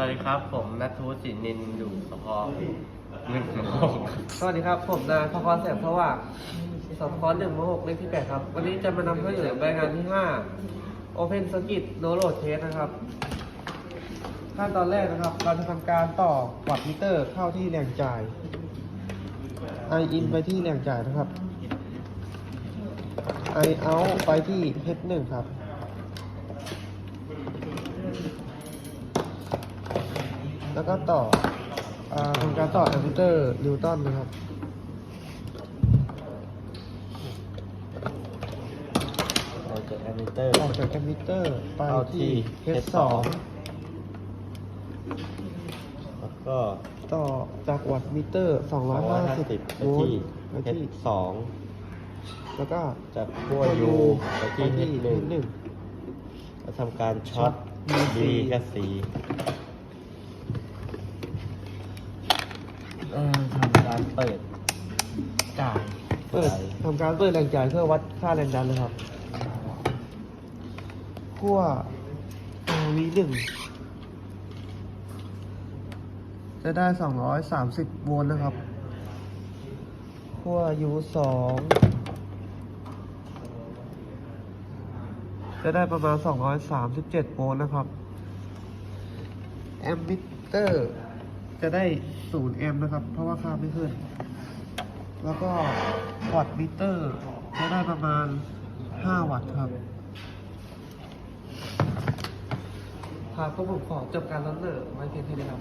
วัสดีครับ ผมนัททูศินินอยู่สพหนึ่งหกสวัสดีครับ ผมนายพกรแสงสว่างสพหนึ่งมหกเลขที่แปดครับ วันนี้จะมานำเสนอรายงานที่ห้า Open Circuit No Load Test นะครับขั้นตอนแรกนะครับ เราจะทำการต่อวัตต์มิเตอร์เข้าที่แหล่งจ่าย I in ไปที่แหล่งจ่ายนะครับ I out ไปที่ H1 ครับ แล้วก็ต่ออาทำการต่อแอมมิเตอร์นิวตันนะครับเราจะแอมมิเตอร์ออกจากแอมมิเตอร์ไปเข้าที่ที่ H2 H2 แล้วก็ต่อจากวัตต์มิเตอร์ 250 250ไปโวลที่ต์ไปที่ H2 แล้วก็จากขั้ว U ไปที่ H1 H1 จะทำการช็อต DC B กับ C เอ่อทำ การเปิดจ่ายเปิดทำการเปิดแรงจ่ายเพื่อวัดค่าแรงดันเลยครับขั้ว V1 จะได้ 230 โวลต์นะครับขั้ว U2 จะได้ประมาณ 237 โวลต์นะครับ แอมมิเตอร์ จะได้0แอมป์นะครับ เพราะว่าค่าไม่ขึ้น แล้วก็วัตต์มิเตอร์จะได้ประมาณ 5 วัตต์ครับครับก็ผมขอจบการนำเสนอไว้เพียงเท่านี้ครับ